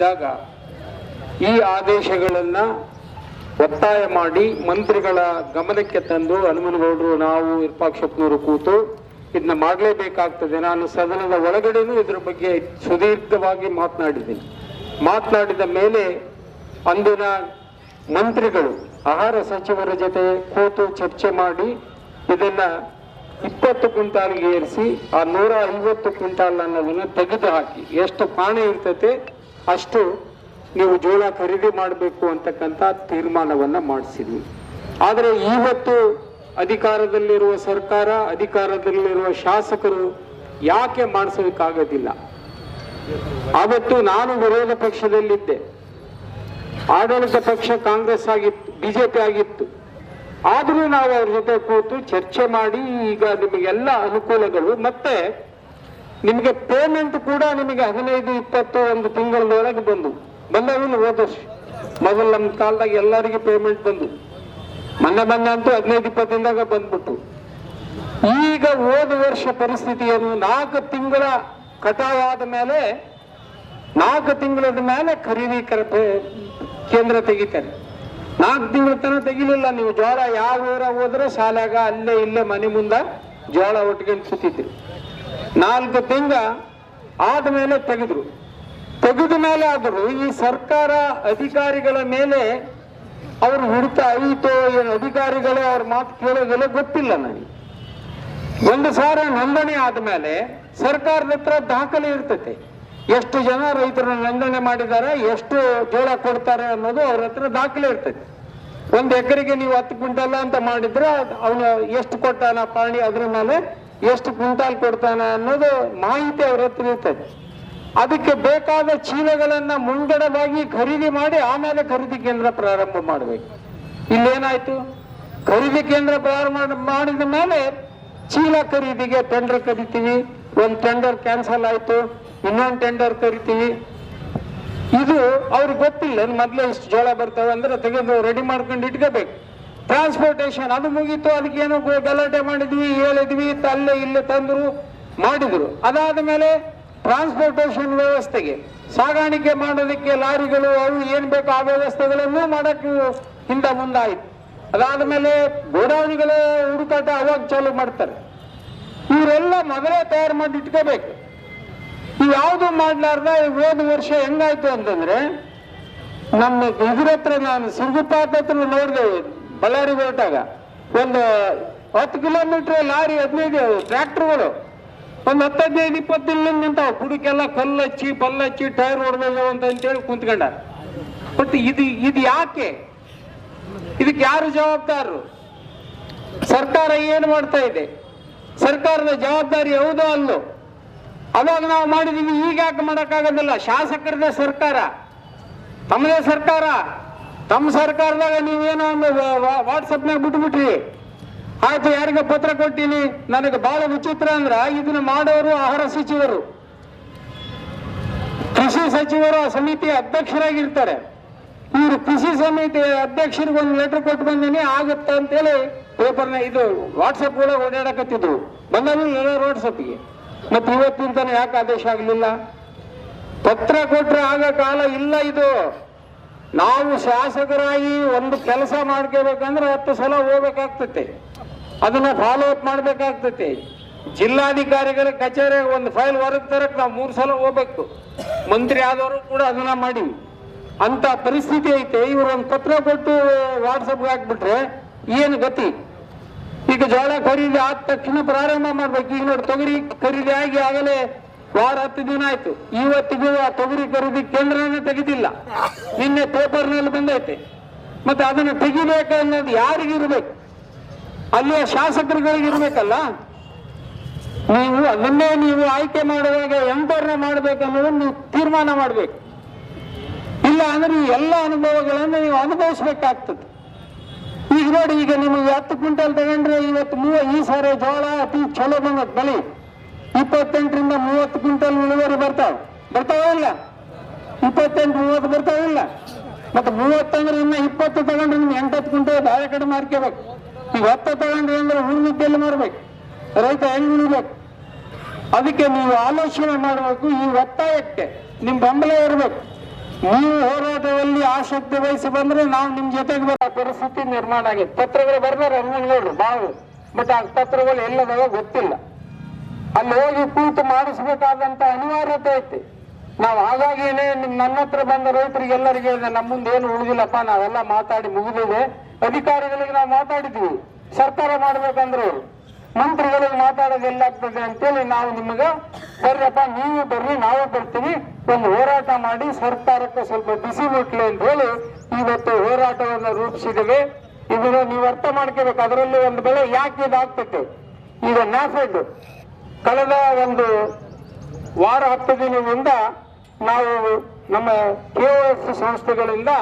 ಅಧಿಕಾರದಲ್ಲಿದ್ದಾಗ ಈ ಆದೇಶಗಳನ್ನ ಒತ್ತಾಯ ಮಾಡಿ ಮಂತ್ರಿಗಳ ಗಮನಕ್ಕೆ ತಂದು ಹನುಮನಗೌಡರು ನಾವು ವಿರೂಪಾಕ್ಷಪ್ಪನವರು ಕೂತು ಇದನ್ನ ಮಾಡಲೇಬೇಕಾಗ್ತದೆ. ನಾನು ಸದನದ ಒಳಗಡೆನೂ ಇದ್ರ ಬಗ್ಗೆ ಸುದೀರ್ಘವಾಗಿ ಮಾತನಾಡಿದ್ದೀನಿ. ಮಾತನಾಡಿದ ಮೇಲೆ ಅಂದಿನ ಮಂತ್ರಿಗಳು, ಆಹಾರ ಸಚಿವರ ಜೊತೆ ಕೂತು ಚರ್ಚೆ ಮಾಡಿ ಇದನ್ನ ಇಪ್ಪತ್ತು ಕ್ವಿಂಟಾಲ್ಗೆ ಏರಿಸಿ ಆ ನೂರ ಐವತ್ತು ಕ್ವಿಂಟಾಲ್ ಅನ್ನೋದನ್ನ ತೆಗೆದು ಹಾಕಿ ಎಷ್ಟು ಪಾಣಿ ಇರ್ತತೆ ಅಷ್ಟು ನೀವು ಜೋಳ ಖರೀದಿ ಮಾಡಬೇಕು ಅಂತಕ್ಕಂಥ ತೀರ್ಮಾನವನ್ನ ಮಾಡಿಸಿದ್ವಿ. ಆದರೆ ಇವತ್ತು ಅಧಿಕಾರದಲ್ಲಿರುವ ಸರ್ಕಾರ, ಅಧಿಕಾರದಲ್ಲಿರುವ ಶಾಸಕರು ಯಾಕೆ ಮಾಡಿಸೋದಕ್ಕಾಗೋದಿಲ್ಲ? ಆವತ್ತು ನಾನು ವಿರೋಧ ಪಕ್ಷದಲ್ಲಿದ್ದೆ. ಆಡಳಿತ ಪಕ್ಷ ಕಾಂಗ್ರೆಸ್ ಆಗಿತ್ತು, ಬಿಜೆಪಿ ಆಗಿತ್ತು. ಆದರೂ ನಾವು ಅವ್ರ ಜೊತೆ ಕೂತು ಚರ್ಚೆ ಮಾಡಿ ಈಗ ನಿಮಗೆಲ್ಲ ಅನುಕೂಲಗಳು ಮತ್ತೆ ನಿಮಗೆ ಪೇಮೆಂಟ್ ಕೂಡ ನಿಮಗೆ ಹದಿನೈದು, ಇಪ್ಪತ್ತು ಒಂದು ತಿಂಗಳದೊಳಗೆ ಬಂದು. ಬಂದವಿಲ್ಲ ಹೋದ ಮೊದಲು ನಮ್ಮ ಕಾಲದಾಗ ಎಲ್ಲರಿಗೂ ಪೇಮೆಂಟ್ ಬಂದು. ಮೊನ್ನೆ ಮೊನ್ನೆ ಅಂತೂ ಹದಿನೈದು ಇಪ್ಪತ್ತಿಂದಾಗ ಬಂದ್ಬಿಟ್ಟು. ಈಗ ಹೋದ ವರ್ಷ ಪರಿಸ್ಥಿತಿಯನ್ನು ನಾಲ್ಕು ತಿಂಗಳ ಕಟಾವಾದ ಮೇಲೆ, ನಾಲ್ಕು ತಿಂಗಳದ ಮೇಲೆ ಖರೀದಿ ಕೇಂದ್ರ ತೆಗಿತಾರೆ. ನಾಲ್ಕು ತಿಂಗಳ ತನಕ ತೆಗಿಲಿಲ್ಲ ನೀವು. ಜೋಳ ಯಾವ ಊರ ಹೋದ್ರೆ ಶಾಲೆಗ ಅಲ್ಲೇ ಇಲ್ಲೇ ಮನೆ ಮುಂದೆ ಜೋಳ ಒಟ್ಕೊಂಡು ಕೂತಿದ್ರು. ನಾಲ್ಕು ತಿಂಗ ಆದಮೇಲೆ ತೆಗೆದ್ರು. ತೆಗೆದ ಮೇಲೆ ಆದರೂ ಈ ಸರ್ಕಾರ ಅಧಿಕಾರಿಗಳ ಮೇಲೆ ಅವ್ರು ಹುಡುಕ ಐತೋ ಏನು ಅಧಿಕಾರಿಗಳೇ ಅವ್ರ ಮಾತು ಕೇಳೋದಿಲ್ಲ ಗೊತ್ತಿಲ್ಲ ನನಗೆ. ಒಂದು ಸಾರಿ ನೋಂದಣಿ ಆದ್ಮೇಲೆ ಸರ್ಕಾರದ ಹತ್ರ ದಾಖಲೆ ಇರ್ತೈತೆ. ಎಷ್ಟು ಜನ ರೈತರು ನೋಂದಣಿ ಮಾಡಿದ್ದಾರೆ ಎಷ್ಟು ಜೋಳ ಕೊಡ್ತಾರೆ ಅನ್ನೋದು ಅವ್ರ ಹತ್ರ ದಾಖಲೆ ಇರ್ತೈತೆ. ಒಂದು ಎಕರೆಗೆ ನೀವು ಹತ್ತು ಕ್ವಿಂಟಲ್ ಅಂತ ಮಾಡಿದ್ರೆ ಅವನು ಎಷ್ಟು ಕೊಟ್ಟಾನ ಪಾಣಿ ಅದ್ರ ಮೇಲೆ ಎಷ್ಟು ಕ್ವಿಂಟಾಲ್ ಕೊಡ್ತಾನ ಅನ್ನೋದು ಮಾಹಿತಿ ಅವ್ರ ಹತ್ರ ಇರ್ತದೆ. ಅದಕ್ಕೆ ಬೇಕಾದ ಚೀಲಗಳನ್ನ ಮುಂಗಡವಾಗಿ ಖರೀದಿ ಮಾಡಿ ಆಮೇಲೆ ಖರೀದಿ ಕೇಂದ್ರ ಪ್ರಾರಂಭ ಮಾಡಬೇಕು. ಇಲ್ಲೇನಾಯ್ತು? ಖರೀದಿ ಕೇಂದ್ರ ಪ್ರಾರಂಭ ಮಾಡಿದ ಮೇಲೆ ಚೀಲ ಖರೀದಿಗೆ ಟೆಂಡರ್ ಕರಿತೀವಿ. ಒಂದು ಟೆಂಡರ್ ಕ್ಯಾನ್ಸಲ್ ಆಯ್ತು. ಇನ್ನೊಂದು ಟೆಂಡರ್ ಕರಿತೀವಿ. ಇದು ಅವ್ರಿಗೆ ಗೊತ್ತಿಲ್ಲ ಮೊದ್ಲೇ ಇಷ್ಟು ಜೋಳ ಬರ್ತವೆ ಅಂದ್ರೆ ತೆಗೆದು ರೆಡಿ ಮಾಡ್ಕೊಂಡು ಇಟ್ಕೋಬೇಕು. ಟ್ರಾನ್ಸ್ಪೋರ್ಟೇಶನ್ ಅದು ಮುಗೀತು ಅದಕ್ಕೆ ಏನೋ ಗಲಾಟೆ ಮಾಡಿದ್ವಿ, ಹೇಳಿದ್ವಿ ಅಲ್ಲೇ ಇಲ್ಲೇ ತಂದ್ರು, ಮಾಡಿದ್ರು. ಅದಾದ ಮೇಲೆ ಟ್ರಾನ್ಸ್ಪೋರ್ಟೇಶನ್ ವ್ಯವಸ್ಥೆಗೆ ಸಾಗಾಣಿಕೆ ಮಾಡೋದಕ್ಕೆ ಲಾರಿಗಳು, ಅವು ಏನು ಬೇಕು ಆ ವ್ಯವಸ್ಥೆಗಳನ್ನು ಮಾಡೋಕ್ಕೆ ಹಿಂದ ಮುಂದಾಯಿತು. ಅದಾದ ಮೇಲೆ ಗೋಡೌನ್ಗಳ ಹುಡುಕಾಟ ಅವಾಗ ಚಾಲು ಮಾಡ್ತಾರೆ. ಇವರೆಲ್ಲ ಮೊದಲೇ ತಯಾರು ಮಾಡಿ ಇಟ್ಕೋಬೇಕು. ಇವ್ ಯಾವುದು ಮಾಡ್ಲಾರ್ದ ಹೋದ ವರ್ಷ ಹೆಂಗಾಯ್ತು ಅಂತಂದ್ರೆ, ನಮ್ಮ ಇದ್ರ ಹತ್ರ ನಾನು ಹತ್ರ ನೋಡಿದೆ ಬಳ್ಳಾರಿ ಹೊರಟಾಗ ಒಂದು ಹತ್ತು ಕಿಲೋಮೀಟರ್ ಲಾರಿ ಹದಿನೈದು ಟ್ರ್ಯಾಕ್ಟರ್ಗಳು. ಒಂದು ಹತ್ತು ಹದಿನೈದು ಇಪ್ಪತ್ತು ನಿಂತಾವ. ಹಚ್ಚಿ ಪಲ್ಲು ಹಚ್ಚಿ ಟೈರ್ ಹೊಡೆದವು ಅಂತ ಅಂತೇಳಿ ಕುಂತ್ಕೊಂಡ. ಬಟ್ ಇದು ಇದು ಯಾಕೆ? ಇದಕ್ಕೆ ಯಾರು ಜವಾಬ್ದಾರರು? ಸರ್ಕಾರ ಏನು ಮಾಡ್ತಾ ಇದೆ? ಸರ್ಕಾರದ ಜವಾಬ್ದಾರಿ ಯಾವುದೋ ಅಲ್ಲೋ? ಅವಾಗ ನಾವು ಮಾಡಿದೀವಿ, ಈಗ ಯಾಕೆ ಮಾಡೋಕ್ಕಾಗೋದಿಲ್ಲ? ಶಾಸಕರದೇ ಸರ್ಕಾರ. ತಮ್ಮದೇ ಸರ್ಕಾರ. ತಮ್ಮ ಸರ್ಕಾರದಾಗ ನೀವೇನೋ ವಾಟ್ಸಪ್ನಾಗ ಬಿಟ್ಬಿಟ್ರಿ. ಆಯ್ತು, ಯಾರಿಗೆ ಪತ್ರ ಕೊಟ್ಟಿನಿ. ನನಗೆ ಬಹಳ ವಿಚಿತ್ರ ಅಂದ್ರ, ಇದನ್ನ ಮಾಡೋರು ಆಹಾರ ಸಚಿವರು. ಕೃಷಿ ಸಚಿವರು ಆ ಸಮಿತಿಯ ಅಧ್ಯಕ್ಷರಾಗಿರ್ತಾರೆ. ಇವರು ಕೃಷಿ ಸಮಿತಿ ಅಧ್ಯಕ್ಷರಿಗೆ ಒಂದು ಲೆಟರ್ ಕೊಟ್ಟು ಬಂದೀನಿ, ಆಗುತ್ತೆ ಅಂತೇಳಿ ಪೇಪರ್ನ ಇದು ವಾಟ್ಸಪ್ ಒಳಗೆ ಓಡಾಡಕತ್ತಿದ್ರು. ರೋಡ್ ವಾಟ್ಸಪ್ಗೆ ಮತ್ತೆ ಇವತ್ತಿನ ತನಕ ಯಾಕೆ ಆದೇಶ ಆಗಲಿಲ್ಲ? ಪತ್ರ ಕೊಟ್ರೆ ಆಗ ಕಾಲ ಇಲ್ಲ ಇದು. ನಾವು ಶಾಸಕರಾಗಿ ಒಂದು ಕೆಲಸ ಮಾಡ್ಕೋಬೇಕಂದ್ರೆ ಹತ್ತು ಸಲ ಹೋಗ್ಬೇಕಾಗ್ತದೆ. ಅದನ್ನ ಫಾಲೋ ಅಪ್ ಮಾಡ್ಬೇಕಾಗ್ತೈತೆ ಜಿಲ್ಲಾಧಿಕಾರಿಗಳ ಕಚೇರಿಗೆ ಒಂದು ಫೈಲ್ ಹೊರಗೆ ತರಕ್ಕೆ ನಾವು ಮೂರು ಸಲ ಹೋಗ್ಬೇಕು. ಮಂತ್ರಿ ಆದವರು ಕೂಡ ಅದನ್ನ ಮಾಡಿ ಅಂತ ಪರಿಸ್ಥಿತಿ ಐತೆ. ಇವ್ರು ಒಂದು ಪತ್ರ ಕೊಟ್ಟು ವಾಟ್ಸಪ್ಗೆ ಹಾಕ್ಬಿಟ್ರೆ ಏನು ಗತಿ? ಈಗ ಜೋಳ ಖರೀದಿ ಆದ ತಕ್ಷಣ ಪ್ರಾರಂಭ ಮಾಡ್ಬೇಕು. ಈಗ ನೋಡಿ ತೊಗರಿ ಖರೀದಿ ಆಗಿ ಆಗಲೇ ವಾರ ಹತ್ತು ದಿನ ಆಯ್ತು. ಇವತ್ತಿಗೂ ಆ ತೊಗರಿ ಖರೀದಿ ಕೇಂದ್ರನೇ ತೆಗೆದಿಲ್ಲ. ನಿನ್ನೆ ಪೇಪರ್ನಲ್ಲಿ ಬಂದೈತೆ. ಮತ್ತೆ ಅದನ್ನು ತೆಗಿಬೇಕು ಅನ್ನೋದು ಯಾರಿಗಿರ್ಬೇಕು ಅಲ್ಲಿಯ ಶಾಸಕರುಗಳಿಗಿರ್ಬೇಕಲ್ಲ ನೀವು ಅದನ್ನೇ ನೀವು ಆಯ್ಕೆ ಮಾಡುವಾಗ ಎಂಟರ್ನ ಮಾಡ್ಬೇಕು ಅನ್ನೋದನ್ನು ನೀವು ತೀರ್ಮಾನ ಮಾಡಬೇಕು. ಇಲ್ಲ ಅಂದ್ರೆ ಈ ಎಲ್ಲ ಅನುಭವಗಳನ್ನು ನೀವು ಅನುಭವಿಸ್ಬೇಕಾಗ್ತದೆ. ಈಗ ನೋಡಿ, ಈಗ ನಿಮಗೆ ಹತ್ತು ಕ್ವಿಂಟಲ್ ತಗೊಂಡ್ರೆ ಇವತ್ತು ಮೂವ, ಈ ಸಾರಿ ಜೋಳ ಅತಿ ಚಲೋ ಬಂದ ಬಲಿ. ಇಪ್ಪತ್ತೆಂಟರಿಂದ ಮೂವತ್ತು ಕ್ವಿಂಟಲ್ ಇಳುವರಿ ಬರ್ತಾವ. ಬರ್ತಾವ ಇಲ್ಲ? ಇಪ್ಪತ್ತೆಂಟು, ಮೂವತ್ತು ಬರ್ತಾವ ಇಲ್ಲ? ಮತ್ತೆ ಮೂವತ್ತಂದ್ರೆ ಇನ್ನ ಇಪ್ಪತ್ತು ತಗೊಂಡ್ರೆ ನಿಮ್ಗೆ ಎಂಟತ್ತು ಕ್ವಿಂಟಲ್ ಬೇರೆ ಕಡೆ ಮಾರ್ಕೋಬೇಕು. ಈಗ ಹತ್ತು ತಗೊಂಡ್ರಿ ಅಂದ್ರೆ ಉಳಿದಿದ್ದೆಲ್ಲ ಮಾರ್ಬೇಕು? ರೈತ ಹೆಂಗ್ ಉಳಿಬೇಕು ಅದಕ್ಕೆ ನೀವು ಆಲೋಚನೆ ಮಾಡಬೇಕು ಈ ಒತ್ತಾಯಕ್ಕೆ. ನಿಮ್ ಬೆಂಬಲ ಇರಬೇಕು. ನೀವು ಹೋರಾಟದಲ್ಲಿ ಆಸಕ್ತಿ ವಹಿಸಿ ಬಂದ್ರೆ ನಾವು ನಿಮ್ ಜೊತೆಗೆ ಬರೋ ಪರಿಸ್ಥಿತಿ ನಿರ್ಮಾಣ ಆಗಿದೆ ಪತ್ರಗಳು ಬರ್ತಾರೆ ಹನುಮನಗೌಡರು ಬಾವು. ಬಟ್ ಆ ಪತ್ರಗಳು ಎಲ್ಲದಾಗ ಗೊತ್ತಿಲ್ಲ. ಅಲ್ಲಿ ಹೋಗಿ ಕೂತು ಮಾಡಿಸ್ಬೇಕಾದಂತ ಅನಿವಾರ್ಯತೆ ಐತಿ. ನಾವು ಹಾಗಾಗಿನೇ ನನ್ನ ಹತ್ರ ಬಂದ ರೈತರಿಗೆ ಎಲ್ಲರಿಗೆ ನಮ್ಮ ಮುಂದೆ ಏನು ಉಳಿದಿಲ್ಲಪ್ಪ, ನಾವೆಲ್ಲ ಮಾತಾಡಿ ಮುಗಿದಿದೆ. ಅಧಿಕಾರಿಗಳಿಗೆ ನಾವು ಮಾತಾಡಿದ್ವಿ. ಸರ್ಕಾರ ಮಾಡ್ಬೇಕಂದ್ರು. ಮಂತ್ರಿಗಳಿಗೆ ಮಾತಾಡೋದು ಎಲ್ಲಾಗ್ತದೆ ಅಂತೇಳಿ ನಾವು ನಿಮಗೆ ಬರ್ರಪ್ಪ, ನೀವು ಬರ್ರಿ, ನಾವು ಬರ್ತೀವಿ. ಒಂದು ಹೋರಾಟ ಮಾಡಿ ಸರ್ಕಾರಕ್ಕೆ ಸ್ವಲ್ಪ ಬಿಸಿ ಮುಟ್ಲಿ ಅಂತ ಹೇಳಿ ಇವತ್ತು ಹೋರಾಟವನ್ನು ರೂಪಿಸಿದ್ದೇವೆ. ಇದನ್ನ ನೀವು ಅರ್ಥ ಮಾಡ್ಕೋಬೇಕು. ಅದರಲ್ಲಿ ಒಂದು ಬೆಳೆ ಯಾಕೆ ಇದಾಗ್ತೈತೆ ಈಗ ನ್ಯಾಫೆಡ್ ಕಳೆದ ಒಂದು ವಾರ ಹತ್ತು ದಿನದಿಂದ ನಾವು ನಮ್ಮ ಕೆ ಸಂಸ್ಥೆಗಳಿಂದ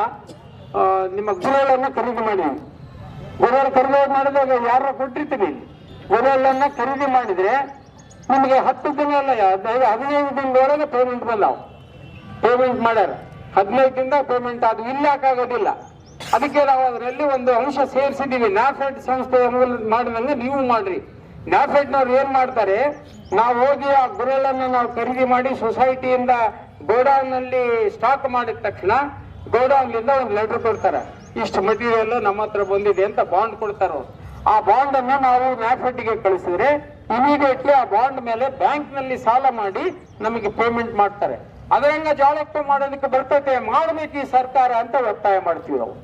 ನಿಮ್ಮ ಗುರುಗಳನ್ನು ಖರೀದಿ ಮಾಡಿದ್ವಿ. ಗುರುಗಳು ಖರೀದಿ ಮಾಡಿದಾಗ ಯಾರ ಕೊಟ್ಟಿರ್ತೀನಿ. ಗುರುಗಳನ್ನ ಖರೀದಿ ಮಾಡಿದ್ರೆ ನಿಮಗೆ ಹತ್ತು ದಿನ ಅಲ್ಲ ಹದಿನೈದು ದಿನದೊಳಗೆ ಪೇಮೆಂಟ್ ಬಂದಾವ. ಪೇಮೆಂಟ್ ಮಾಡ್ಯಾರ. ಹದಿನೈದು ದಿನದ ಪೇಮೆಂಟ್ ಅದು ಇಲ್ಲಾಕಾಗೋದಿಲ್ಲ ಅದಕ್ಕೆ ನಾವು ಅದರಲ್ಲಿ ಒಂದು ಅಂಶ ಸೇರಿಸಿದ್ದೀವಿ. ನಾಫೆಡ್ ಸಂಸ್ಥೆ ಮಾಡಿದಂಗೆ ನೀವು ಮಾಡ್ರಿ. ನ್ಯಾಫೆಡ್ನವ್ರು ಏನ್ ಮಾಡ್ತಾರೆ? ನಾವು ಹೋಗಿ ಆ ಗುರುಗಳನ್ನ ನಾವು ಖರೀದಿ ಮಾಡಿ ಸೊಸೈಟಿಯಿಂದ ಗೋಡೌನ್ನಲ್ಲಿ ಸ್ಟಾಕ್ ಮಾಡಿದ ತಕ್ಷಣ ಗೋಡೌನ್ ಇಂದ ಒಂದು ಲೆಟರ್ ಕೊಡ್ತಾರೆ. ಇಷ್ಟು ಮೆಟೀರಿಯಲ್ ನಮ್ಮ ಹತ್ರ ಬಂದಿದೆ ಅಂತ ಬಾಂಡ್ ಕೊಡ್ತಾರ. ಆ ಬಾಂಡ್ ಅನ್ನ ನಾವು ನ್ಯಾಫೆಡ್ಗೆ ಕಳಿಸಿದ್ರೆ ಇಮಿಡಿಯೇಟ್ಲಿ ಆ ಬಾಂಡ್ ಮೇಲೆ ಬ್ಯಾಂಕ್ನಲ್ಲಿ ಸಾಲ ಮಾಡಿ ನಮಗೆ ಪೇಮೆಂಟ್ ಮಾಡ್ತಾರೆ. ಅದರಂಗ ಜಾಳಕ್ಕೆ ಮಾಡೋದಕ್ಕೆ ಬರ್ತೈತೆ? ಮಾಡಬೇಕು ಸರ್ಕಾರ ಅಂತ ಒತ್ತಾಯ ಮಾಡ್ತೀವಿ ನಾವು.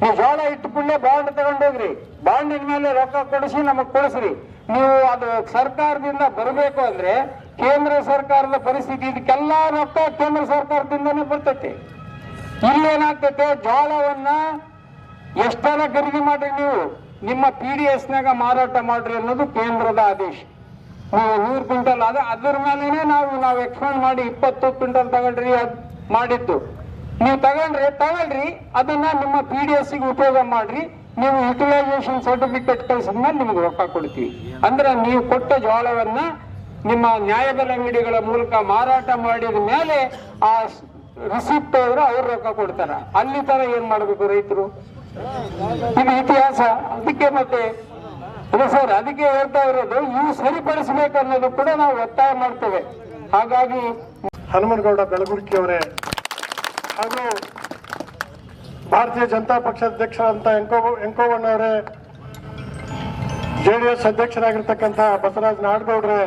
ನೀವು ಜೋಳ ಇಟ್ಟುಕೊಂಡೇ ಬಾಂಡ್ ತಗೊಂಡೋಗ್ರಿ. ಬಾಂಡಿನ ಮೇಲೆ ರೊಕ್ಕ ಕೊಡಿಸಿ ನಮಗ್ ಕೊಡಿಸ್ರಿ. ನೀವು ಅದು ಸರ್ಕಾರದಿಂದ ಬರಬೇಕು ಅಂದ್ರೆ ಕೇಂದ್ರ ಸರ್ಕಾರದ ಪರಿಸ್ಥಿತಿ, ಇದಕ್ಕೆಲ್ಲ ರೊಕ್ಕ ಕೇಂದ್ರ ಸರ್ಕಾರದಿಂದನೇ ಬರ್ತೈತಿ. ಇಲ್ಲೇನಾಗ್ತೈತೆ ಜೋಳವನ್ನ ಎಷ್ಟನ ಖರೀದಿ ಮಾಡ್ರಿ ನೀವು? ನಿಮ್ಮ ಪಿ ಡಿ ಎಸ್ ನಾಗ ಮಾರಾಟ ಮಾಡ್ರಿ ಅನ್ನೋದು ಕೇಂದ್ರದ ಆದೇಶ. ನೀವು ನೂರು ಕ್ವಿಂಟಲ್ ಅದ ಅದ್ರ ಮೇಲೆನೆ ನಾವು ನಾವು ಎಕ್ಸ್ಪೆಂಡ್ ಮಾಡಿ ಇಪ್ಪತ್ತು ಕ್ವಿಂಟಲ್ ತಗೊಂಡ್ರಿ ಅದ್ ಮಾಡಿದ್ದು. ನೀವು ತಗೊಂಡ್ರಿ ತಗೊಳ್ರಿ, ಅದನ್ನ ನಿಮ್ಮ ಪಿ ಡಿ ಎಸ್ ಉಪಯೋಗ ಮಾಡ್ರಿ. ನೀವು ಯುಟಿಲೈಸೇಷನ್ ಸರ್ಟಿಫಿಕೇಟ್ ಕಳಿಸಿದ್ಮೇಲೆ ನಿಮ್ಗೆ ರೊಕ್ಕ ಕೊಡ್ತೀವಿ. ಅಂದ್ರೆ ನೀವು ಕೊಟ್ಟ ಜೋಳವನ್ನ ನಿಮ್ಮ ನ್ಯಾಯಬೆಲೆ ಅಂಗಡಿಗಳ ಮೂಲಕ ಮಾರಾಟ ಮಾಡಿದ ಮೇಲೆ ಆ ರಿಸಿಪ್ಟ್ ಹೋದ್ರೆ ಅವ್ರು ರೊಕ್ಕ ಕೊಡ್ತಾರ. ಅಲ್ಲಿ ತರ ಏನ್ ಮಾಡ್ಬೇಕು ರೈತರು? ನಿಮ್ಮ ಇತಿಹಾಸ. ಅದಕ್ಕೆ ಮತ್ತೆ ಸರ್, ಅದಕ್ಕೆ ಹೇಳ್ತಾ ಇರೋದು, ಇವು ಸರಿಪಡಿಸಬೇಕು ಅನ್ನೋದು ಕೂಡ ನಾವು ಒತ್ತಾಯ ಮಾಡ್ತೇವೆ. ಹಾಗಾಗಿ ಹನುಮನಗೌಡ ಬೆಳಗುರ್ಕಿ ಅವರೇ ಹಾಗೂ ಭಾರತೀಯ ಜನತಾ ಪಕ್ಷದ ಅಧ್ಯಕ್ಷರಂತ ಎಂಕೋ, ಎಂಕೋವಣ್ಣವರೇ ಜೆ ಡಿ ಎಸ್ ಅಧ್ಯಕ್ಷರಾಗಿರ್ತಕ್ಕಂಥ ಬಸವರಾಜ್ ನಾಡಗೌಡ್ರೆ,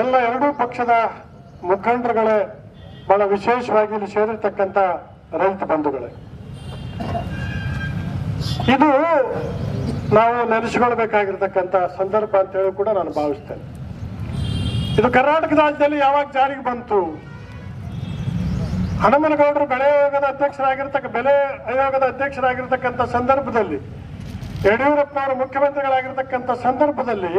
ಎಲ್ಲ ಎರಡೂ ಪಕ್ಷದ ಮುಖಂಡರುಗಳೇ ಬಹಳ ವಿಶೇಷವಾಗಿ ಇಲ್ಲಿ ಸೇರಿರ್ತಕ್ಕಂಥ ರೈತ ಬಂಧುಗಳೇ. ಇದು ನಾವು ನೆನೆಸಿಕೊಳ್ಬೇಕಾಗಿರ್ತಕ್ಕಂತ ಸಂದರ್ಭ ಅಂತ ಹೇಳಿ ಕೂಡ ನಾನು ಭಾವಿಸ್ತೇನೆ. ಇದು ಕರ್ನಾಟಕ ರಾಜ್ಯದಲ್ಲಿ ಯಾವಾಗ ಜಾರಿಗೆ ಬಂತು? ಹನುಮನಗೌಡರು ಬೆಳೆ ಆಯೋಗದ ಅಧ್ಯಕ್ಷರಾಗಿರ್ತಕ್ಕ ಬೆಲೆ ಆಯೋಗದ ಅಧ್ಯಕ್ಷರಾಗಿರ್ತಕ್ಕಂಥ ಸಂದರ್ಭದಲ್ಲಿ ಯಡಿಯೂರಪ್ಪನವರು ಮುಖ್ಯಮಂತ್ರಿಗಳಾಗಿರ್ತಕ್ಕಂಥ ಸಂದರ್ಭದಲ್ಲಿ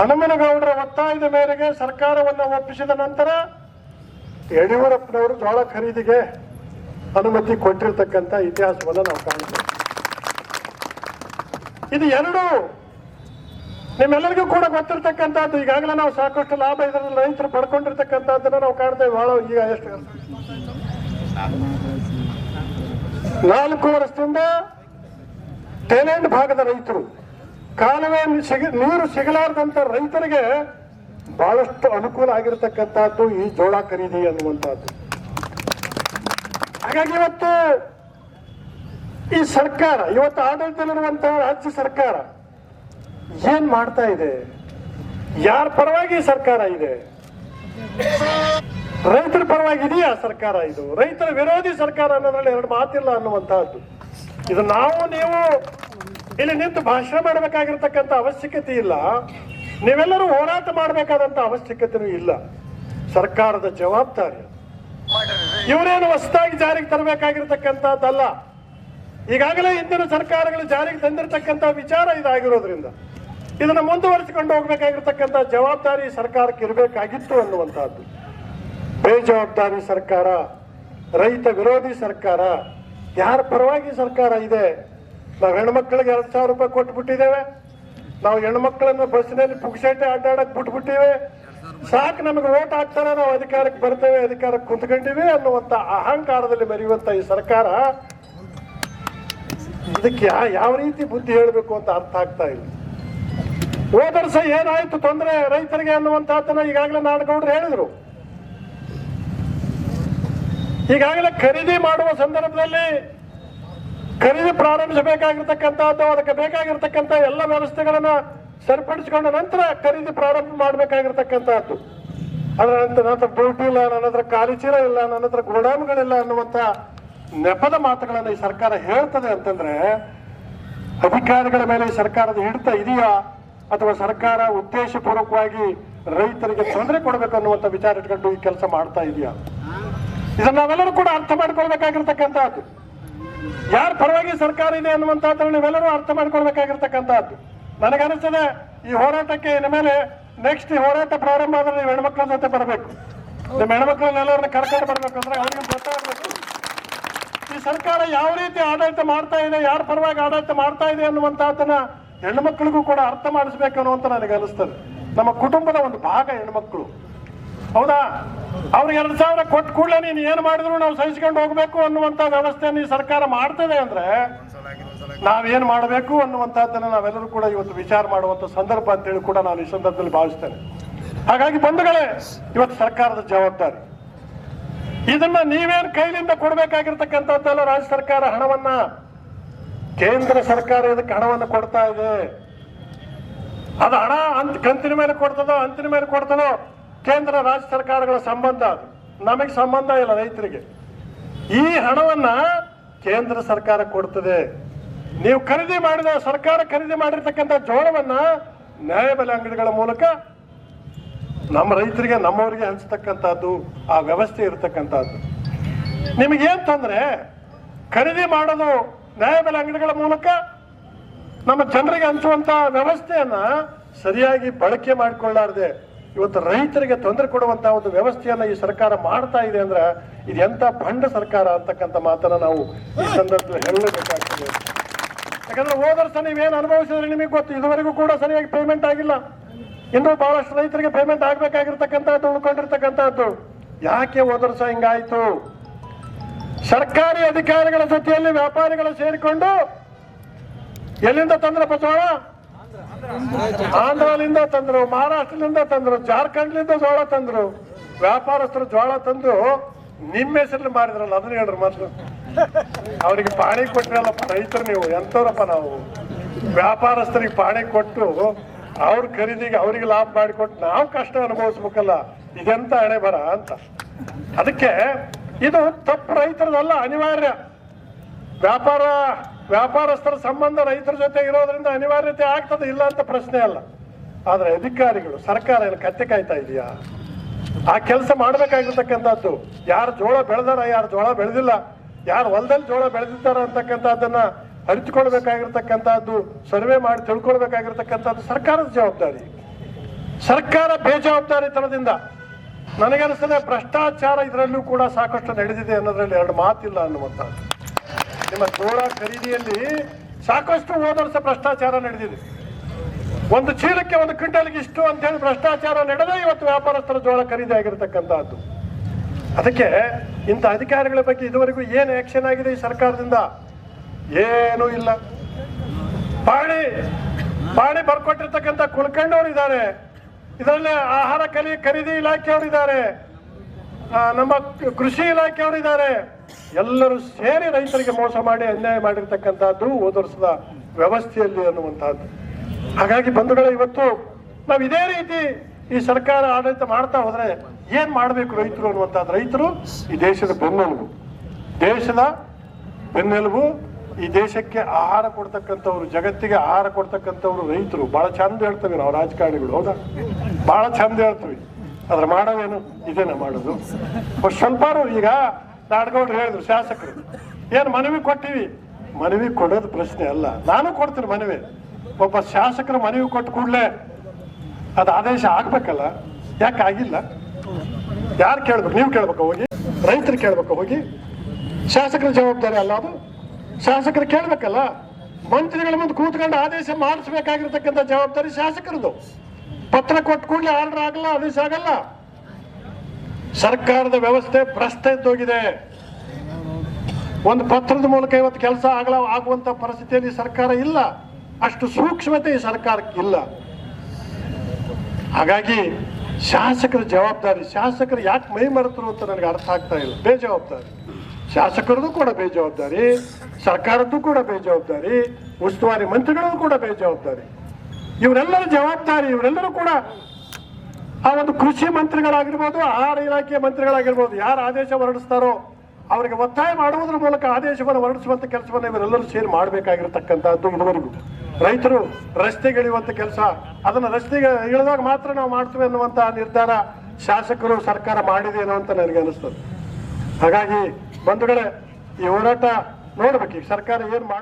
ಹನುಮನಗೌಡರ ಒತ್ತಾಯದ ಮೇರೆಗೆ ಸರ್ಕಾರವನ್ನು ಒಪ್ಪಿಸಿದ ನಂತರ ಯಡಿಯೂರಪ್ಪನವರು ಜೋಳ ಖರೀದಿಗೆ ಅನುಮತಿ ಕೊಟ್ಟಿರ್ತಕ್ಕಂಥ ಇತಿಹಾಸವನ್ನು ನಾವು ಕಾಣ್ತೇವೆ. ಇದು ಎರಡು ನಿಮ್ಮೆಲ್ಲರಿಗೂ ಕೂಡ ಗೊತ್ತಿರ್ತಕ್ಕಂಥದ್ದು, ಈಗಾಗಲೇ ನಾವು ಸಾಕಷ್ಟು ಲಾಭ ಇದರಲ್ಲಿ ರೈತರು ಪಡ್ಕೊಂಡಿರ್ತಕ್ಕಂಥದ್ದನ್ನ ನಾವು ಕಾಣ್ತೇವೆ ಬಹಳ ಈಗ ಎಷ್ಟು ನಾಲ್ಕು ವರ್ಷದಿಂದ ಟೇಲೆಂಟ್ ಭಾಗದ ರೈತರು. ಕಾಲುವೆ ನೀರು ಸಿಗಲಾರದಂತ ರೈತರಿಗೆ ಬಹಳಷ್ಟು ಅನುಕೂಲ ಆಗಿರತಕ್ಕಂಥದ್ದು ಈ ಜೋಳ ಖರೀದಿ ಅನ್ನುವಂಥದ್ದು. ಹಾಗಾಗಿ ಇವತ್ತು ಈ ಸರ್ಕಾರ, ಇವತ್ತು ಆಡಳಿತದಲ್ಲಿರುವಂತಹ ರಾಜ್ಯ ಸರ್ಕಾರ ಏನ್ ಮಾಡ್ತಾ ಇದೆ? ಯಾರ ಪರವಾಗಿ ಸರ್ಕಾರ ಇದೆ? ರೈತರ ಪರವಾಗಿ ಇದೆಯಾ ಸರ್ಕಾರ ಇದು? ರೈತರ ವಿರೋಧಿ ಸರ್ಕಾರ ಅನ್ನೋದ್ರಲ್ಲಿ ಎರಡು ಮಾತಿಲ್ಲ ಅನ್ನುವಂತಹದ್ದು. ಇದು ನಾವು, ನೀವು ಇಲ್ಲಿ ನಿಂತು ಭಾಷಣ ಮಾಡಬೇಕಾಗಿರ್ತಕ್ಕಂಥ ಅವಶ್ಯಕತೆ ಇಲ್ಲ. ನೀವೆಲ್ಲರೂ ಹೋರಾಟ ಮಾಡಬೇಕಾದಂತ ಅವಶ್ಯಕತೆನೂ ಇಲ್ಲ. ಸರ್ಕಾರದ ಜವಾಬ್ದಾರಿ. ಇವರೇನು ಹೊಸದಾಗಿ ಜಾರಿಗೆ ತರಬೇಕಾಗಿರ್ತಕ್ಕಂಥದ್ದಲ್ಲ. ಈಗಾಗಲೇ ಹಿಂದಿನ ಸರ್ಕಾರಗಳು ಜಾರಿಗೆ ತಂದಿರತಕ್ಕಂಥ ವಿಚಾರ ಇದಾಗಿರೋದ್ರಿಂದ. ಇದನ್ನ ಮುಂದುವರಿಸಿಕೊಂಡು ಹೋಗ್ಬೇಕಾಗಿರ್ತಕ್ಕಂಥ ಜವಾಬ್ದಾರಿ ಸರ್ಕಾರಕ್ಕೆ ಇರಬೇಕಾಗಿತ್ತು ಅನ್ನುವಂಥದ್ದು. ಬೇಜವಾಬ್ದಾರಿ ಸರ್ಕಾರ, ರೈತ ವಿರೋಧಿ ಸರ್ಕಾರ, ಯಾರ ಪರವಾಗಿ ಸರ್ಕಾರ ಇದೆ? ನಾವು ಹೆಣ್ಮಕ್ಳಿಗೆ ಎರಡ್ ಸಾವಿರ ರೂಪಾಯಿ ಕೊಟ್ಬಿಟ್ಟಿದ್ದೇವೆ. ನಾವು ಹೆಣ್ಮಕ್ಳನ್ನು ಬಸ್ಸಿನಲ್ಲಿ ಪುಗ್ಸೇಟೆ ಅಡ್ಡಾಡಕ್ ಬಿಟ್ಬಿಟ್ಟಿವೆ. ಸಾಕು ನಮಗೆ ಓಟ್ ಹಾಕ್ತಾರೆ ನಾವು ಅಧಿಕಾರಕ್ಕೆ ಬರ್ತೇವೆ, ಅಧಿಕಾರಕ್ಕೆ ಕುಂತ್ಕೊಂಡಿವಿ ಅನ್ನುವಂತ ಅಹಂಕಾರದಲ್ಲಿ ಮೆರೆಯುವಂತ ಈ ಸರ್ಕಾರ ಇದಕ್ಕೆ ಯಾವ ರೀತಿ ಬುದ್ಧಿ ಹೇಳಬೇಕು ಅಂತ ಅರ್ಥ ಆಗ್ತಾ ಇಲ್ಲ. ಹೋದ ವರ್ಷ ಏನಾಯ್ತು ತೊಂದರೆ? ರೈತರಿಗೆ ಅನ್ನುವಂತಹದ್ದನ್ನ ಈಗಾಗಲೇ ನಾಡಗೌಡರು ಹೇಳಿದ್ರು. ಈಗಾಗಲೇ ಖರೀದಿ ಮಾಡುವ ಸಂದರ್ಭದಲ್ಲಿ ಖರೀದಿ ಪ್ರಾರಂಭಿಸಬೇಕಾಗಿರ್ತಕ್ಕಂಥದ್ದು, ಅದಕ್ಕೆ ಬೇಕಾಗಿರ್ತಕ್ಕಂಥ ಎಲ್ಲ ವ್ಯವಸ್ಥೆಗಳನ್ನ ಸರಿಪಡಿಸಿಕೊಂಡ ನಂತರ ಖರೀದಿ ಪ್ರಾರಂಭ ಮಾಡಬೇಕಾಗಿರ್ತಕ್ಕಂಥದ್ದು. ಅದರ ನನ್ನ ಹತ್ರ ಇಲ್ಲ, ನನ್ನ ಹತ್ರ ಖಾಲಿ ಚೀಲ ಇಲ್ಲ, ನನ್ನ ಹತ್ರ ಗೋಡಾಮ್ಗಳಿಲ್ಲ ಅನ್ನುವಂತ ನೆಪದ ಮಾತುಗಳನ್ನ ಈ ಸರ್ಕಾರ ಹೇಳ್ತದೆ ಅಂತಂದ್ರೆ, ಅಧಿಕಾರಿಗಳ ಮೇಲೆ ಈ ಸರ್ಕಾರದ ಹಿಡಿತ ಇದೆಯಾ? ಅಥವಾ ಸರ್ಕಾರ ಉದ್ದೇಶಪೂರ್ವಕವಾಗಿ ರೈತರಿಗೆ ತೊಂದರೆ ಕೊಡಬೇಕು ಅನ್ನುವಂಥ ವಿಚಾರ ಇಟ್ಕೊಂಡು ಈ ಕೆಲಸ ಮಾಡ್ತಾ ಇದೆಯಾ? ಇದನ್ನ ನಾವೆಲ್ಲರೂ ಕೂಡ ಅರ್ಥ ಮಾಡ್ಕೊಳ್ಬೇಕಾಗಿರ್ತಕ್ಕಂಥದ್ದು. ಯಾರ ಪರವಾಗಿ ಸರ್ಕಾರ ಇದೆ ಅನ್ನುವಂಥದ್ದನ್ನ ನೀವೆಲ್ಲರೂ ಅರ್ಥ ಮಾಡ್ಕೊಳ್ಬೇಕಾಗಿರ್ತಕ್ಕಂಥದ್ದು. ನನಗನಿಸ್ತದೆ ಈ ಹೋರಾಟಕ್ಕೆ ಇನ್ನು ಮೇಲೆ ನೆಕ್ಸ್ಟ್ ಈ ಹೋರಾಟ ಪ್ರಾರಂಭ ಆದ್ರೆ ನೀವು ಹೆಣ್ಮಕ್ಳ ಜೊತೆ ಬರಬೇಕು. ನಿಮ್ಮ ಹೆಣ್ಮಕ್ಳನ್ನೆಲ್ಲರನ್ನ ಕರ್ಕೊಂಡು ಬರ್ಬೇಕು ಅಂದ್ರೆ ಅವ್ರಿಗೆ ಗೊತ್ತಾಗಬೇಕು. ಈ ಸರ್ಕಾರ ಯಾವ ರೀತಿ ಆಡಳಿತ ಮಾಡ್ತಾ ಇದೆ, ಯಾರ ಪರವಾಗಿ ಆಡಳಿತ ಮಾಡ್ತಾ ಇದೆ ಹೆಣ್ಮಕ್ಳಿಗೂ ಕೂಡ ಅರ್ಥ ಮಾಡಿಸ್ಬೇಕು ಅನ್ನುವಂತ ನನಗೆ ಅನಿಸ್ತದೆ ನಮ್ಮ ಕುಟುಂಬದ ಒಂದು ಭಾಗ ಹೆಣ್ಮಕ್ಳು. ಹೌದಾ? ಅವ್ರಿಗೆ ಎರಡು ಸಾವಿರ ಕೊಟ್ಟು ಕೂಡಲೇ ನೀನು ಏನು ಮಾಡಿದ್ರು ನಾವು ಸಹಿಸ್ಕೊಂಡು ಹೋಗ್ಬೇಕು ಅನ್ನುವಂತ ವ್ಯವಸ್ಥೆಯನ್ನು ಈ ಸರ್ಕಾರ ಮಾಡ್ತದೆ ಅಂದ್ರೆ ನಾವೇನು ಮಾಡಬೇಕು ಅನ್ನುವಂಥದ್ದನ್ನು ನಾವೆಲ್ಲರೂ ಕೂಡ ಇವತ್ತು ವಿಚಾರ ಮಾಡುವಂತ ಸಂದರ್ಭ ಅಂತೇಳಿ ಕೂಡ ನಾನು ಈ ಸಂದರ್ಭದಲ್ಲಿ ಭಾವಿಸ್ತೇನೆ. ಹಾಗಾಗಿ ಬಂಧುಗಳೇ, ಇವತ್ತು ಸರ್ಕಾರದ ಜವಾಬ್ದಾರಿ. ಇದನ್ನ ನೀವೇನ್ ಕೈಲಿಂದ ಕೊಡ್ಬೇಕಾಗಿರ್ತಕ್ಕಂಥದ್ದಲ್ಲ ರಾಜ್ಯ ಸರ್ಕಾರ ಹಣವನ್ನ ಕೇಂದ್ರ ಸರ್ಕಾರ ಇದಕ್ಕೆ ಹಣವನ್ನು ಕೊಡ್ತಾ ಇದೆ. ಅದು ಹಣ ಅಂತ ಕಂತಿನ ಮೇಲೆ ಕೊಡ್ತದೋ, ಅಂತಿನ ಮೇಲೆ ಕೊಡ್ತದೋ, ಕೇಂದ್ರ ರಾಜ್ಯ ಸರ್ಕಾರಗಳ ಸಂಬಂಧ ಅದು. ನಮಗೆ ಸಂಬಂಧ ಇಲ್ಲ ರೈತರಿಗೆ. ಈ ಹಣವನ್ನ ಕೇಂದ್ರ ಸರ್ಕಾರ ಕೊಡ್ತದೆ. ನೀವು ಖರೀದಿ ಮಾಡಿದ, ಸರ್ಕಾರ ಖರೀದಿ ಮಾಡಿರ್ತಕ್ಕಂಥ ಜೋಳವನ್ನ ನ್ಯಾಯಬೆಲೆ ಅಂಗಡಿಗಳ ಮೂಲಕ ನಮ್ಮ ರೈತರಿಗೆ, ನಮ್ಮವರಿಗೆ ಹಂಚತಕ್ಕಂಥದ್ದು, ಆ ವ್ಯವಸ್ಥೆ ಇರತಕ್ಕಂಥದ್ದು. ನಿಮಗೇನು ತೊಂದ್ರೆ? ಖರೀದಿ ಮಾಡೋದು ನ್ಯಾಯಬೆಲೆ ಅಂಗಡಿಗಳ ಮೂಲಕ ನಮ್ಮ ಜನರಿಗೆ ಹಂಚುವಂತ ವ್ಯವಸ್ಥೆಯನ್ನ ಸರಿಯಾಗಿ ಬಳಕೆ ಮಾಡಿಕೊಳ್ಳಾರ್ದೆ ಇವತ್ತು ರೈತರಿಗೆ ತೊಂದರೆ ಕೊಡುವಂತಹ ಒಂದು ವ್ಯವಸ್ಥೆಯನ್ನ ಈ ಸರ್ಕಾರ ಮಾಡ್ತಾ ಇದೆ ಅಂದ್ರೆ ಇದು ಎಂತ ಭಂಡ ಸರ್ಕಾರ ಅಂತಕ್ಕಂಥ ಮಾತನ್ನ ನಾವು ಈ ಸಂದರ್ಭದಲ್ಲಿ ಹೇಳಬೇಕಾಗ್ತದೆ ಯಾಕಂದ್ರೆ ಹೋದ ವರ್ಷ ನೀವೇನು ಅನುಭವಿಸಿದ್ರೆ ನಿಮಗೆ ಗೊತ್ತು, ಇದುವರೆಗೂ ಕೂಡ ಸರಿಯಾಗಿ ಪೇಮೆಂಟ್ ಆಗಿಲ್ಲ. ಇನ್ನೂ ಬಹಳಷ್ಟು ರೈತರಿಗೆ ಪೇಮೆಂಟ್ ಆಗ್ಬೇಕಾಗಿರ್ತಕ್ಕಂಥದ್ದು, ಉಳ್ಕೊಂಡಿರ್ತಕ್ಕಂಥದ್ದು. ಯಾಕೆ ಹೋದ ವರ್ಷ ಹಿಂಗಾಯ್ತು? ಸರ್ಕಾರಿ ಅಧಿಕಾರಿಗಳ ಜೊತೆಯಲ್ಲಿ ವ್ಯಾಪಾರಿಗಳು ಸೇರಿಕೊಂಡು ಎಲ್ಲಿಂದ ತಂದ್ರಪ್ಪ ಜೋಳ ಆಂಧ್ರದಿಂದ ತಂದ್ರು, ಮಹಾರಾಷ್ಟ್ರದಿಂದ ತಂದ್ರು, ಜಾರ್ಖಂಡ್ಲಿಂದ ಜೋಳ ತಂದ್ರು. ವ್ಯಾಪಾರಸ್ಥರು ಜೋಳ ತಂದು ನಿಮ್ಮ ಹೆಸರಲ್ಲಿ ಮಾರಿದ್ರಲ್ಲ, ಅದನ್ನ ಹೇಳ್ರಿ ಮೊದಲು. ಅವರಿಗೆ ಪಾಣಿ ಕೊಟ್ಟಿರಲ್ಲಪ್ಪ ರೈತರು ನೀವು ಎಂತವ್ರಪ್ಪ ನಾವು? ವ್ಯಾಪಾರಸ್ಥರಿಗೆ ಪಾಣಿ ಕೊಟ್ಟು ಅವ್ರ ಖರೀದಿಗೆ ಅವರಿಗೆ ಲಾಭ ಮಾಡಿಕೊಟ್ಟು ನಾವು ಕಷ್ಟ ಅನುಭವಿಸ್ಬೇಕಲ್ಲ, ಇದೆಂತ ಹಣೆ ಬರ ಅಂತ. ಅದಕ್ಕೆ ಇದು ತಪ್ಪು ರೈತರದಲ್ಲ, ಅನಿವಾರ್ಯ. ವ್ಯಾಪಾರ, ವ್ಯಾಪಾರಸ್ಥರ ಸಂಬಂಧ ರೈತರ ಜೊತೆ ಇರೋದ್ರಿಂದ ಅನಿವಾರ್ಯತೆ ಆಗ್ತದೆ, ಇಲ್ಲ ಅಂತ ಪ್ರಶ್ನೆ ಅಲ್ಲ. ಆದ್ರೆ ಅಧಿಕಾರಿಗಳು, ಸರ್ಕಾರ ಏನು ಕತ್ತೆ ಕಾಯ್ತಾ ಇದೆಯಾ? ಆ ಕೆಲಸ ಮಾಡ್ಬೇಕಾಗಿರ್ತಕ್ಕಂಥದ್ದು. ಯಾರು ಜೋಳ ಬೆಳೆದಾರ, ಯಾರು ಜೋಳ ಬೆಳೆದಿಲ್ಲ, ಯಾರು ಹೊಲದಲ್ಲಿ ಜೋಳ ಬೆಳೆದಿದ್ದಾರ ಅಂತಕ್ಕಂಥದ್ದನ್ನ ಅರಿತುಕೊಳ್ಬೇಕಾಗಿರ್ತಕ್ಕಂಥದ್ದು, ಸರ್ವೆ ಮಾಡಿ ತಿಳ್ಕೊಳ್ಬೇಕಾಗಿರ್ತಕ್ಕಂಥದ್ದು ಸರ್ಕಾರದ ಜವಾಬ್ದಾರಿ. ಸರ್ಕಾರ ಬೇಜವಾಬ್ದಾರಿತನದಿಂದ ನನಗನ್ನಿಸ್ತದೆ ಭ್ರಷ್ಟಾಚಾರ ಇದರಲ್ಲೂ ಕೂಡ ಸಾಕಷ್ಟು ನಡೆದಿದೆ ಅನ್ನೋದ್ರಲ್ಲಿ ಎರಡು ಮಾತಿಲ್ಲ ಅನ್ನುವಂಥದ್ದು. ನಿಮ್ಮ ಜೋಳ ಖರೀದಿಯಲ್ಲಿ ಸಾಕಷ್ಟು ವರ್ಷ ಭ್ರಷ್ಟಾಚಾರ ನಡೆದಿದೆ. ಒಂದು ಚೀಲಕ್ಕೆ ಒಂದು ಕ್ವಿಂಟಲ್ಗೆ ಇಷ್ಟು ಅಂತ ಹೇಳಿ ಭ್ರಷ್ಟಾಚಾರ ನಡೆದೇ ಇವತ್ತು ವ್ಯಾಪಾರಸ್ಥರ ಜೋಳ ಖರೀದಿ ಆಗಿರತಕ್ಕಂತಹದ್ದು ಅದಕ್ಕೆ ಇಂಥ ಅಧಿಕಾರಿಗಳ ಬಗ್ಗೆ ಇದುವರೆಗೂ ಏನು ಆಕ್ಷನ್ ಆಗಿದೆ ಈ ಸರ್ಕಾರದಿಂದ? ಏನೂ ಇಲ್ಲ. ಪಾಣಿ ಪಾಣಿ ಬರ್ಕೊಟ್ಟಿರ್ತಕ್ಕಂಥ ಕುಲ್ಕಂಡವ್ರು ಇದ್ದಾರೆ. ಇದರಲ್ಲಿ ಆಹಾರ ಕಲಿ, ಖರೀದಿ ಇಲಾಖೆಯವರು ಇದ್ದಾರೆ ನಮ್ಮ ಕೃಷಿ ಇಲಾಖೆಯವರು ಇದ್ದಾರೆ ಎಲ್ಲರೂ ಸೇರಿ ರೈತರಿಗೆ ಮೋಸ ಮಾಡಿ ಅನ್ಯಾಯ ಮಾಡಿರ್ತಕ್ಕಂಥದ್ದು ಹೋದ ವರ್ಷದ ವ್ಯವಸ್ಥೆಯಲ್ಲಿ ಅನ್ನುವಂತಹದ್ದು ಹಾಗಾಗಿ ಬಂಧುಗಳ, ಇವತ್ತು ನಾವು ಇದೇ ರೀತಿ ಈ ಸರ್ಕಾರ ಆಡಳಿತ ಮಾಡ್ತಾ ಹೋದ್ರೆ ಏನ್ ಮಾಡಬೇಕು ರೈತರು ಅನ್ನುವಂಥದ್ದು. ರೈತರು ಈ ದೇಶದ ಬೆನ್ನೆಲುಬು. ದೇಶದ ಬೆನ್ನೆಲುಬು ಈ ದೇಶಕ್ಕೆ ಆಹಾರ ಕೊಡ್ತಕ್ಕಂಥವ್ರು, ಜಗತ್ತಿಗೆ ಆಹಾರ ಕೊಡ್ತಕ್ಕಂಥವ್ರು ರೈತರು ಬಹಳ ಚಂದ ಹೇಳ್ತೀವಿ ನಾವು ರಾಜಕಾರಣಿಗಳು, ಹೌದಾ? ಬಹಳ ಚಂದ ಹೇಳ್ತೀವಿ. ಅದ್ರ ಮಾಡೋವೇನು ಇದೇನ ಮಾಡೋದು? ಸ್ವಲ್ಪ ಈಗ ನಾಡ್ಗೌಡ್ರು ಹೇಳಿದ್ರು ಶಾಸಕರು, ಏನು ಮನವಿ ಕೊಟ್ಟಿವಿ? ಮನವಿ ಕೊಡೋದು ಪ್ರಶ್ನೆ ಅಲ್ಲ. ನಾನು ಕೊಡ್ತೀನಿ ಮನವಿ. ಒಬ್ಬ ಶಾಸಕರು ಮನವಿ ಕೊಟ್ಟು ಕೂಡಲೇ ಅದು ಆದೇಶ ಆಗ್ಬೇಕಲ್ಲ? ಯಾಕೆ ಆಗಿಲ್ಲ? ಯಾರು ಕೇಳ್ಬೇಕು? ನೀವು ಕೇಳ್ಬೇಕು ಹೋಗಿ. ರೈತರು ಕೇಳ್ಬೇಕು ಹೋಗಿ. ಶಾಸಕರ ಜವಾಬ್ದಾರಿ ಅಲ್ಲ ಅದು. ಶಾಸಕರು ಕೇಳಬೇಕಲ್ಲ? ಮಂತ್ರಿಗಳ ಮುಂದೆ ಕೂತ್ಕೊಂಡು ಆದೇಶ ಮಾಡಿಸ್ಬೇಕಾಗಿರ್ತಕ್ಕಂಥ ಜವಾಬ್ದಾರಿ ಶಾಸಕರದು. ಪತ್ರ ಕೊಟ್ಟ ಕೂಡಲೇ ಆರ್ಡರ್ ಆಗಲ್ಲ, ಆದೇಶ ಆಗಲ್ಲ. ಸರ್ಕಾರದ ವ್ಯವಸ್ಥೆ ಭ್ರಷ್ಟ ಎದ್ದೋಗಿದೆ ಒಂದು ಪತ್ರದ ಮೂಲಕ ಇವತ್ತು ಕೆಲಸ ಆಗಲ, ಆಗುವಂತ ಪರಿಸ್ಥಿತಿಯಲ್ಲಿ ಸರ್ಕಾರ ಇಲ್ಲ. ಅಷ್ಟು ಸೂಕ್ಷ್ಮತೆ ಈ ಸರ್ಕಾರಕ್ಕೆ ಇಲ್ಲ. ಹಾಗಾಗಿ ಶಾಸಕರ ಜವಾಬ್ದಾರಿ, ಶಾಸಕರು ಯಾಕೆ ಮೈ ಮರೆತರು ಅಂತ ನನಗೆ ಅರ್ಥ ಆಗ್ತಾ ಇಲ್ಲ. ಬೇಜವಾಬ್ದಾರಿ. ಶಾಸಕರದು ಕೂಡ ಬೇಜವಾಬ್ದಾರಿ. ಸರ್ಕಾರದ್ದು ಕೂಡ ಬೇಜವಾಬ್ದಾರಿ, ಉಸ್ತುವಾರಿ ಮಂತ್ರಿಗಳದ್ದು ಕೂಡ ಬೇಜವಾಬ್ದಾರಿ. ಇವರೆಲ್ಲರ ಜವಾಬ್ದಾರಿ, ಇವರೆಲ್ಲರೂ ಕೂಡ ಆ ಒಂದು ಕೃಷಿ ಮಂತ್ರಿಗಳಾಗಿರ್ಬೋದು, ಆಹಾರ ಇಲಾಖೆಯ ಮಂತ್ರಿಗಳಾಗಿರ್ಬೋದು, ಯಾರು ಆದೇಶ ಹೊರಡಿಸ್ತಾರೋ ಅವರಿಗೆ ಒತ್ತಾಯ ಮಾಡುವುದರ ಮೂಲಕ ಆದೇಶವನ್ನು ಹೊರಡಿಸುವಂತ ಕೆಲಸವನ್ನು ಇವರೆಲ್ಲರೂ ಸೇರಿ ಮಾಡಬೇಕಾಗಿರತಕ್ಕಂಥದ್ದು ಇದುವರೆಗೂ. ರೈತರು ರಸ್ತೆಗೆ ಇಳಿಯುವಂತ ಕೆಲಸ, ಅದನ್ನು ರಸ್ತೆಗೆ ಇಳಿದಾಗ ಮಾತ್ರ ನಾವು ಮಾಡ್ತೀವಿ ಅನ್ನುವಂತ ನಿರ್ಧಾರ ಶಾಸಕರು ಸರ್ಕಾರ ಮಾಡಿದೇನೋ ಅಂತ ನನಗೆ ಅನಿಸ್ತದೆ. ಹಾಗಾಗಿ ಬಂಧುಗಳೇ, ಈ ಹೋರಾಟ ನೋಡ್ಬೇಕು ಈಗ ಸರ್ಕಾರ ಏನ್ ಮಾಡ